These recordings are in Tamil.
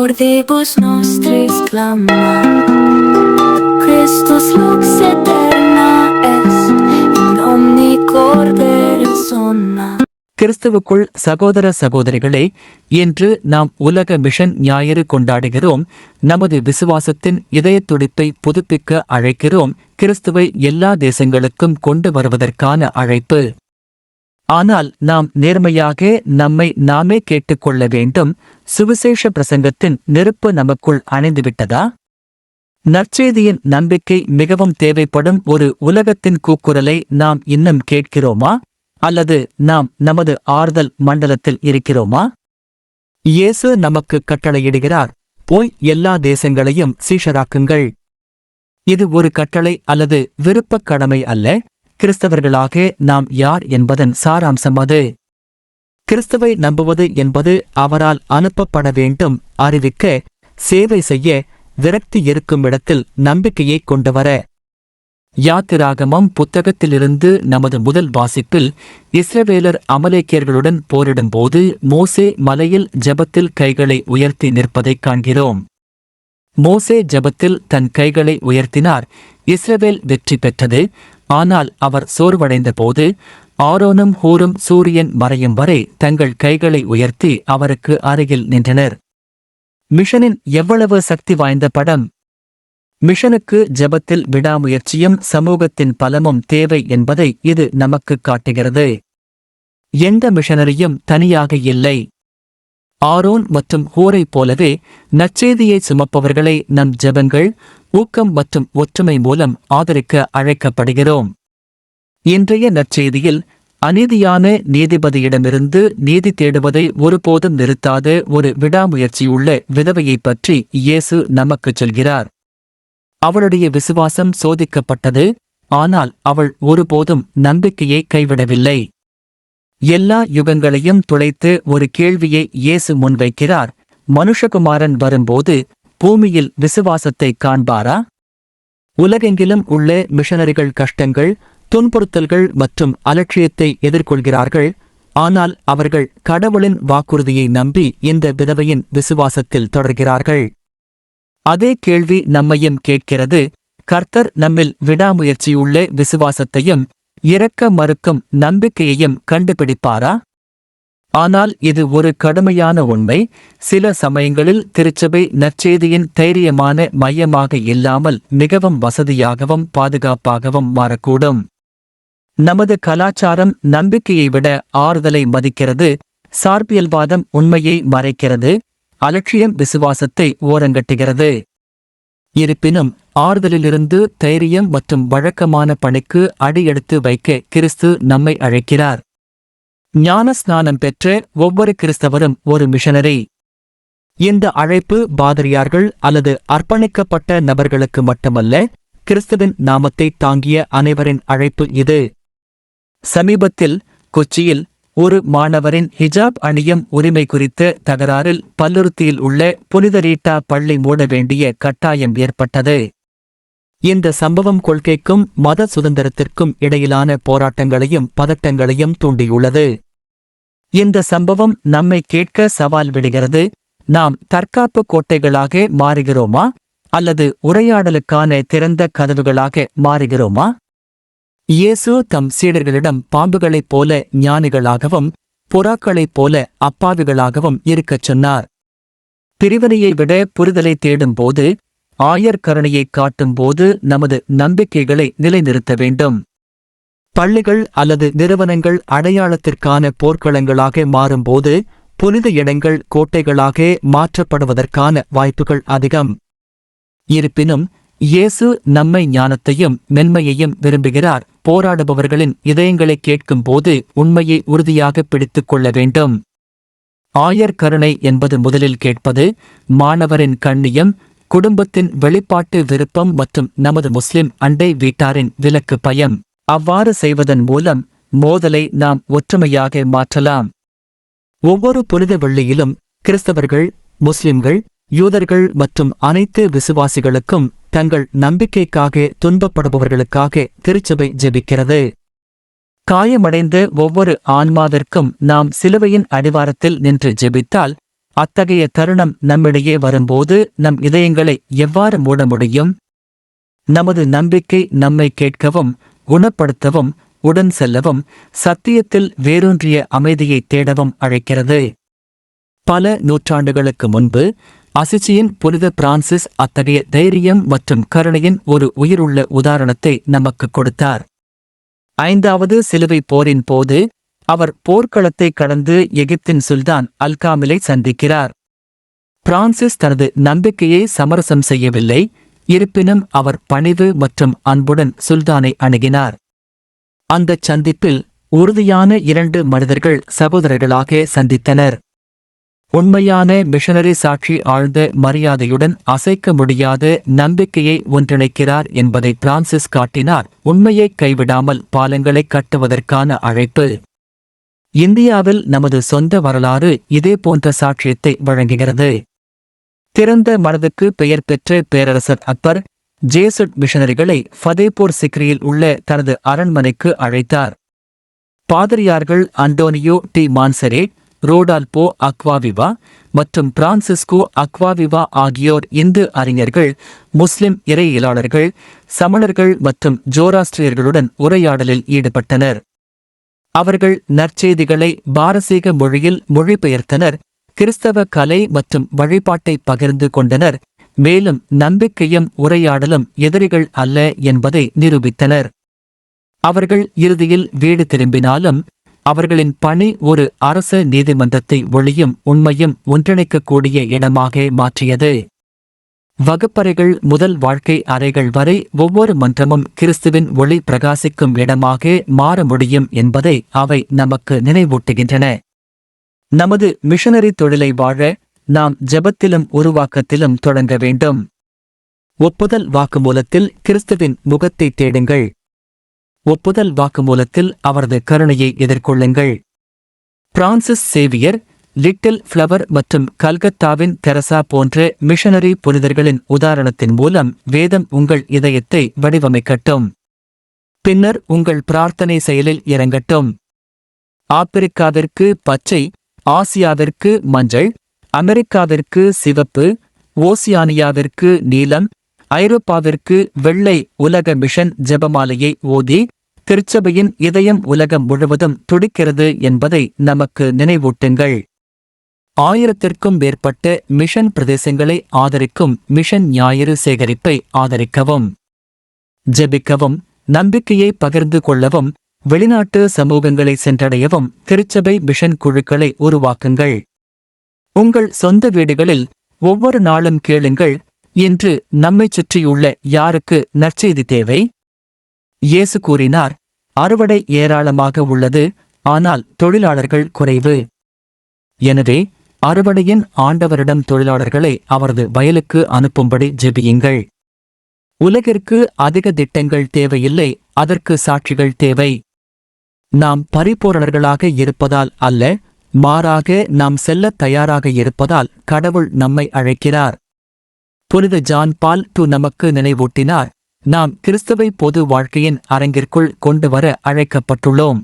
Cordibus nostris clama Christus lux eterna est In omni corder sonna. கிறிஸ்துவுக்குள் சகோதர சகோதரிகளே இன்று நாம் உலக மிஷன் ஞாயிறு கொண்டாடுகிறோம். நமது விசுவாசத்தின் இதயத் துடிப்பை புதுப்பிக்க அழைக்கிறோம். கிறிஸ்துவை எல்லா தேசங்களுக்கும் கொண்டு வருவதற்கான அழைப்பு. ஆனால் நாம் நேர்மையாக நம்மை நாமே கேட்டுக்கொள்ள வேண்டும். சுவிசேஷ பிரசங்கத்தின் நெருப்பு நமக்குள் அணைந்துவிட்டதா? நற்செய்தியின் நம்பிக்கை மிகவும் தேவைப்படும் ஒரு உலகத்தின் கூக்குரலை நாம் இன்னும் கேட்கிறோமா? அல்லது நாம் நமது ஆறுதல் மண்டலத்தில் இருக்கிறோமா? இயேசு நமக்கு கட்டளையிடுகிறார் போய் எல்லா தேசங்களையும் சீஷராக்குங்கள். இது ஒரு கட்டளை அல்லது விருப்பக் கடமை அல்ல? கிறிஸ்தவர்களாக நாம் யார் என்பதன் சாராம்சம் அது. கிறிஸ்துவை நம்புவது என்பது அவரால் அனுப்பப்பட வேண்டும் அறிவிக்க சேவை செய்ய விரக்தி இருக்கும் இடத்தில் நம்பிக்கையை கொண்டு வர. யாத்திராகமம் புத்தகத்திலிருந்து நமது முதல் வாசிப்பில் இஸ்ரவேலர் அமலேக்கியர்களுடன் போரிடும்போது மோசே மலையில் ஜெபத்தில் கைகளை உயர்த்தி நிற்பதைக் காண்கிறோம். மோசே ஜெபத்தில் தன் கைகளை உயர்த்தினார் இஸ்ரவேல் வெற்றி பெற்றது ஆனால் அவர் சோர்வடைந்த போது ஆரோனும் ஹூரும் சூரியன் மறையும் வரை தங்கள் கைகளை உயர்த்தி அவருக்கு அருகில் நின்றனர். மிஷனின் எவ்வளவு சக்தி வாய்ந்த படம்? மிஷனுக்கு ஜெபத்தில் விடாமுயற்சியும் சமூகத்தின் பலமும் தேவை என்பதை இது நமக்கு காட்டுகிறது. எந்த மிஷனரியும் தனியாக இல்லை. ஆரோன் மற்றும் ஹூரைப் போலவே நற்செய்தியை சுமப்பவர்களை நம் ஜெபங்கள் ஊக்கம் மற்றும் ஒற்றுமை மூலம் ஆதரிக்க அழைக்கப்படுகிறோம். இன்றைய நற்செய்தியில் அநீதியான நீதிபதியிடமிருந்து நீதி தேடுவதை ஒருபோதும் நிறுத்தாத ஒரு விடாமுயற்சியுள்ள விதவையைப் பற்றி இயேசு நமக்குச் சொல்கிறார். அவளுடைய விசுவாசம் சோதிக்கப்பட்டது ஆனால் அவள் ஒருபோதும் நம்பிக்கையை கைவிடவில்லை. எல்லா யுகங்களையும் துளைத்து ஒரு கேள்வியை இயேசு முன்வைக்கிறார். மனுஷகுமாரன் வரும்போது பூமியில் விசுவாசத்தை காண்பாரா? உலகெங்கிலும் உள்ள மிஷனரிகள் கஷ்டங்கள் துன்புறுத்தல்கள் மற்றும் அலட்சியத்தை எதிர்கொள்கிறார்கள். ஆனால் அவர்கள் கடவுளின் வாக்குறுதியை நம்பி இந்த விதவையின் விசுவாசத்தில் தொடர்கிறார்கள். அதே கேள்வி நம்மையும் கேட்கிறது. கர்த்தர் நம்மில் விடாமுயற்சியுள்ள விசுவாசத்தையும் இரக்க மறுக்கும் நம்பிக்கையையும் கண்டுபிடிப்பாரா? ஆனால் இது ஒரு கடுமையான உண்மை. சில சமயங்களில் திருச்சபை நற்செய்தியின் தைரியமான மையமாக இல்லாமல் மிகவும் வசதியாகவும் பாதுகாப்பாகவும் மாறக்கூடும். நமது கலாச்சாரம் நம்பிக்கையை விட ஆறுதலை மதிக்கிறது. சார்பியல்வாதம் உண்மையை மறைக்கிறது. அலட்சியம் விசுவாசத்தை ஓரங்கட்டுகிறது. இருப்பினும் ஆறுதலிலிருந்து தைரியம் மற்றும் வழக்கமான பணிக்கு அடியெடுத்து வைக்க கிறிஸ்து நம்மை அழைக்கிறார். ஞான ஸ்நானம் பெற்ற ஒவ்வொரு கிறிஸ்தவரும் ஒரு மிஷனரி. இந்த அழைப்பு பாதிரியார்கள் அல்லது அர்ப்பணிக்கப்பட்ட நபர்களுக்கு மட்டுமல்ல கிறிஸ்துவின் நாமத்தை தாங்கிய அனைவரின் அழைப்பு இது. சமீபத்தில் கொச்சியில் ஒரு மாணவரின் ஹிஜாப் அணியும் உரிமை குறித்த தகராறில் பல்லுறுத்தியில் உள்ள புனித ரீட்டா பள்ளி மூட வேண்டிய கட்டாயம் ஏற்பட்டது. இந்த சம்பவம் கொள்கைக்கும் மத சுதந்திரத்திற்கும் இடையிலான போராட்டங்களையும் பதட்டங்களையும் தூண்டியுள்ளது. இந்த சம்பவம் நம்மை கேட்க சவால் விடுகிறது. நாம் தற்காப்பு கோட்டைகளாக மாறுகிறோமா? அல்லது உரையாடலுக்கான திறந்த கதவுகளாக மாறுகிறோமா? இயேசு தம் சீடர்களிடம் பாம்புகளைப் போல ஞானிகளாகவும் புறாக்களைப் போல அப்பாவிகளாகவும் இருக்கச் சொன்னார். பிரிவினையை விட புரிதலை தேடும்போது ஆயர்கரணையைக் காட்டும்போது நமது நம்பிக்கைகளை நிலைநிறுத்த வேண்டும். பள்ளிகள் அல்லது நிறுவனங்கள் அடையாளத்திற்கான போர்க்களங்களாக மாறும்போது புனித இடங்கள் கோட்டைகளாக மாற்றப்படுவதற்கான வாய்ப்புகள் அதிகம். இருப்பினும் இயேசு நம்மை ஞானத்தையும் மென்மையையும் விரும்புகிறார். போராடுபவர்களின் இதயங்களை கேட்கும்போது உண்மையை உறுதியாக பிடித்துக் கொள்ள வேண்டும். ஆயர் கருணை என்பது முதலில் கேட்பது மாணவரின் கண்ணியம் குடும்பத்தின் வெளிப்பாட்டு விருப்பம் மற்றும் நமது முஸ்லிம் அண்டை வீட்டாரின் விலக்கு பயம். அவ்வாறு செய்வதன் மூலம் மோதலை நாம் ஒற்றுமையாக மாற்றலாம். ஒவ்வொரு புனித வெள்ளியிலும் கிறிஸ்தவர்கள் முஸ்லிம்கள் யூதர்கள் மற்றும் அனைத்து விசுவாசிகளுக்கும் தங்கள் நம்பிக்கைக்காக துன்பப்படுபவர்களுக்காக திருச்சபை ஜெபிக்கிறது. காயமடைந்த ஒவ்வொரு ஆன்மாவிற்கும் நாம் சிலுவையின் அடிவாரத்தில் நின்று ஜெபித்தால் அத்தகைய தருணம் நம்மிடையே வரும்போது நம் இதயங்களை எவ்வாறு மூட முடியும்? நமது நம்பிக்கை நம்மை கேட்கவும் குணப்படுத்தவும் உடன் செல்லவும் சத்தியத்தில் வேரூன்றிய அமைதியை தேடவும் அழைக்கிறது. பல நூற்றாண்டுகளுக்கு முன்பு அசிச்சியின் புனித பிரான்சிஸ் அத்தகைய தைரியம் மற்றும் கருணையின் ஒரு உயிருள்ள உதாரணத்தை நமக்கு கொடுத்தார். ஐந்தாவது சிலுவை போரின் போது அவர் போர்க்களத்தை கடந்து எகிப்தின் சுல்தான் அல்காமிலை சந்திக்கிறார். பிரான்சிஸ் தனது நம்பிக்கையை சமரசம் செய்யவில்லை இருப்பினும் அவர் பணிவு மற்றும் அன்புடன் சுல்தானை அணுகினார். அந்தச் சந்திப்பில் உறுதியான இரண்டு மனிதர்கள் சகோதரர்களாக சந்தித்தனர். உண்மையான மிஷனரி சாட்சி ஆழ்ந்த மரியாதையுடன் அசைக்க முடியாத நம்பிக்கையை ஒன்றிணைக்கிறார் என்பதை பிரான்சிஸ் காட்டினார். உண்மையை கைவிடாமல் பாலங்களை கட்டுவதற்கான அழைப்பு. இந்தியாவில் நமது சொந்த வரலாறு இதே போன்ற சாட்சியத்தை வழங்குகிறது. திறந்த மனதுக்கு பெயர் பெற்ற பேரரசர் அக்பர் ஜேசுட் மிஷனரிகளை ஃபதேபூர் சிக்ரியில் உள்ள தனது அரண்மனைக்கு அழைத்தார். பாதிரியார்கள் அண்டோனியோ டி மான்சரேட் ரோடால்போ அக்வாவிவா மற்றும் பிரான்சிஸ்கோ அக்வாவிவா ஆகியோர் இந்து அறிஞர்கள் முஸ்லிம் இறையியலாளர்கள் சமணர்கள் மற்றும் ஜோராஸ்ட்ரியர்களுடன் உரையாடலில் ஈடுபட்டனர். அவர்கள் நற்செய்திகளை பாரசீக மொழியில் மொழிபெயர்த்தனர் கிறிஸ்தவ கலை மற்றும் வழிபாட்டை பகிர்ந்து கொண்டனர் மேலும் நம்பிக்கையும் உரையாடலும் எதிரிகள் அல்ல என்பதை நிரூபித்தனர். அவர்கள் இறுதியில் வீடு திரும்பினாலும் அவர்களின் பணி ஒரு அரச நீதிமன்றத்தை ஒளியும் உண்மையும் ஒன்றிணைக்கக்கூடிய இடமாக மாற்றியது. வகுப்பறைகள் முதல் வாழ்க்கை அறைகள் வரை ஒவ்வொரு மன்றமும் கிறிஸ்துவின் ஒளி பிரகாசிக்கும் இடமாக மாற முடியும் என்பதை அவை நமக்கு நினைவூட்டுகின்றன. நமது மிஷனரி தொழிலை வாழ நாம் ஜெபத்திலும் உருவாக்கத்திலும் தொடங்க வேண்டும். ஒப்புதல் வாக்குமூலத்தில் கிறிஸ்துவின் முகத்தை தேடுங்கள். ஒப்புதல் வாக்குமூலத்தில் அவரது கருணையை எதிர்கொள்ளுங்கள். பிரான்சிஸ் சேவியர் லிட்டில் ஃப்ளவர் மற்றும் கல்கத்தாவின் தெரசா போன்ற மிஷனரி புனிதர்களின் உதாரணத்தின் மூலம் வேதம் உங்கள் இதயத்தை வடிவமைக்கட்டும். பின்னர் உங்கள் பிரார்த்தனை செயலில் இறங்கட்டும். ஆப்பிரிக்காவிற்கு பச்சை ஆசியாவிற்கு மஞ்சள் அமெரிக்காவிற்கு சிவப்பு ஓசியானியாவிற்கு நீலம் ஐரோப்பாவிற்கு வெள்ளை உலக மிஷன் ஜெபமாலையை ஓதி திருச்சபையின் இதயம் உலகம் முழுவதும் துடிக்கிறது என்பதை நமக்கு நினைவூட்டுங்கள். ஆயிரத்திற்கும் மேற்பட்ட மிஷன் பிரதேசங்களை ஆதரிக்கும் மிஷன் ஞாயிறு சேகரிப்பை ஆதரிக்கவும். ஜெபிக்கவும் நம்பிக்கையை பகிர்ந்து கொள்ளவும் வெளிநாட்டு சமூகங்களை சென்றடையவும் திருச்சபை மிஷன் குழுக்களை உருவாக்குங்கள். உங்கள் சொந்த வீடுகளில் ஒவ்வொரு நாளும் கேளுங்கள் இன்று நம்மைச் சுற்றியுள்ள யாருக்கு நற்செய்தி தேவை? இயேசு கூறினார் அறுவடை ஏராளமாக உள்ளது ஆனால் தொழிலாளர்கள் குறைவு. எனவே அறுவடையின் ஆண்டவரிடம் தொழிலாளர்களை அவரது வயலுக்கு அனுப்பும்படி ஜெபியுங்கள். உலகிற்கு அதிக திட்டங்கள் தேவையில்லை அதற்கு சாட்சிகள் தேவை. நாம் பரிபூரணர்களாக இருப்பதால் அல்ல மாறாக நாம் செல்லத் தயாராக இருப்பதால் கடவுள் நம்மை அழைக்கிறார். புனித ஜான் பால் டு நமக்கு நினைவூட்டினார். நாம் கிறிஸ்தவை பொது வாழ்க்கையின் அரங்கிற்குள் கொண்டு வர அழைக்கப்பட்டுள்ளோம்.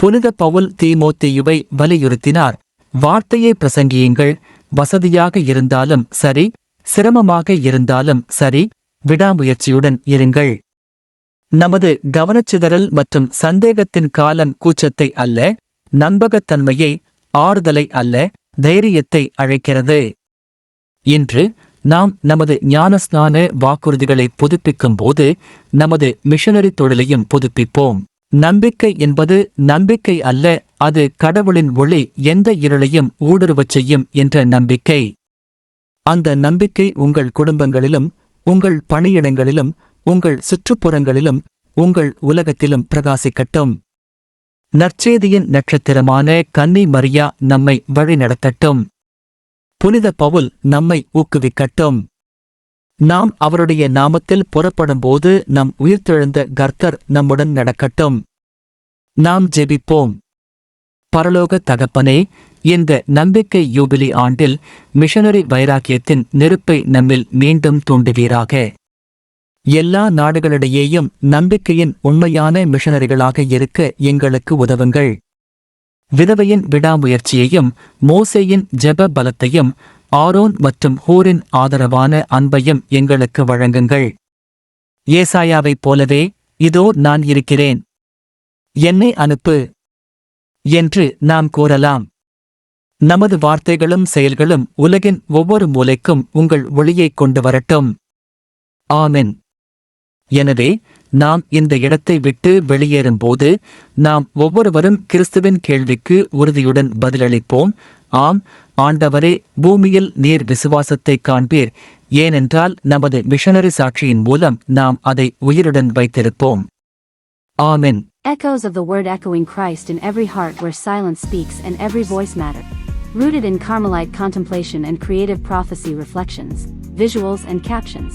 புனித பவுல் தீமோத்தேயுவை வலியுறுத்தினார். வார்த்தையை பிரசங்கியுங்கள். வசதியாக இருந்தாலும் சரி சிரமமாக இருந்தாலும் சரி விடாமுயற்சியுடன் இருங்கள். நமது கவனச்சிதறல் மற்றும் சந்தேகத்தின் காலம் கூச்சத்தை அல்ல நம்பகத்தன்மையை ஆறுதலை அல்ல தைரியத்தை அழைக்கிறது. இன்று நாம் நமது ஞானஸ்நான வாக்குறுதிகளை புதுப்பிக்கும் போது நமது மிஷனரி தொழிலையும் புதுப்பிப்போம். நம்பிக்கை என்பது நம்பிக்கை அல்ல அது கடவுளின் ஒளி எந்த இருளையும் ஊடுருவச் செய்யும் என்ற நம்பிக்கை. அந்த நம்பிக்கை உங்கள் குடும்பங்களிலும் உங்கள் பணியிடங்களிலும் உங்கள் சுற்றுப்புறங்களிலும் உங்கள் உலகத்திலும் பிரகாசிக்கட்டும். நற்செய்தியின் நட்சத்திரமான கன்னி மரியா நம்மை வழிநடத்தட்டும். புனித பவுல் நம்மை ஊக்குவிக்கட்டும். நாம் அவருடைய நாமத்தில் புறப்படும்போது நம் உயிர்த்தெழுந்த கர்த்தர் நம்முடன் நடக்கட்டும். நாம் ஜெபிப்போம். பரலோக தகப்பனே இந்த நம்பிக்கை யூபிலி ஆண்டில் மிஷனரி வைராக்கியத்தின் நெருப்பை நம்மில் மீண்டும் தூண்டுவீராக. எல்லா நாடுகளிடையேயும் நம்பிக்கையின் உண்மையான மிஷனரிகளாக இருக்க எங்களுக்கு உதவுங்கள். விதவையின் விடாமுயற்சியையும் மோசேயின் ஜெப பலத்தையும் ஆரோன் மற்றும் ஹூரின் ஆதரவான அன்பையும் எங்களுக்கு வழங்குங்கள். ஏசாயாவைப் போலவே இதோ நான் இருக்கிறேன். என்னை அனுப்பு என்று நாம் கூறலாம். நமது வார்த்தைகளும் செயல்களும் உலகின் ஒவ்வொரு மூலைக்கும் உங்கள் ஒளியைக் கொண்டு வரட்டும். ஆமென். எனவே நாம் இந்த இடத்தை விட்டு வெளியேறும்போது நாம் ஒவ்வொருவரும் கிறிஸ்துவின் கேள்விக்கு உறுதியுடன் பதிலளிப்போம் ஆம் ஆண்டவரே பூமியில் நீர் விசுவாசத்தை காண்பீர் ஏனென்றால் நமது மிஷனரி சாட்சியின் மூலம் நாம் அதை உயிருடன் வைத்திருப்போம் ஆமென் Echoes of the word echoing Christ in every heart where silence speaks and every voice matter. Rooted in Carmelite contemplation and creative prophecy reflections, visuals and captions.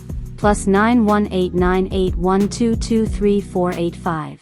plus Plus nine one eight nine eight one two two three four eight five.